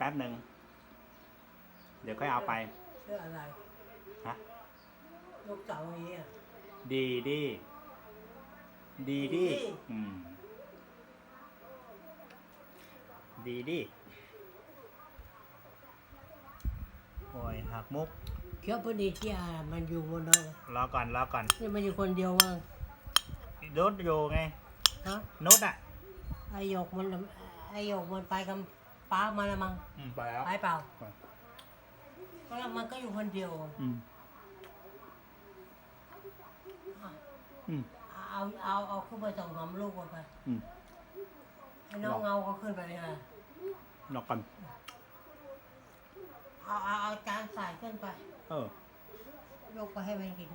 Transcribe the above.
ป๊บหนึ่ง เดี๋ยวค่อยเอาไปเรื่องอะไรฮะ ลูกเสาอย่างนี้อะดีดีดี ดีดีอืม ดีดี โอ้ยหักมุก เคี้ยวพอดีที่อามันอยู่บนนั้นรอก่อนรอก่อนนี่มันอยู่คนเดียวมั้งโดดโยไงฮะนุดอะ ไอหยกมันไอหยกมันไปกับ ป้ามาละมั้งอืมไปแล้วไปเปล่าไปก็แล้วมันก็อยู่คนเดียว อืมอะอืมเอาเอาเอาขึ้นไปส่งนมลูกมันไปอืมไอ้น้องเงาก็ขึ้นไปเลยค่ะรอก่อนเอาเอาเอาจานใส่ขึ้นไป เออยกไปให้มันกิน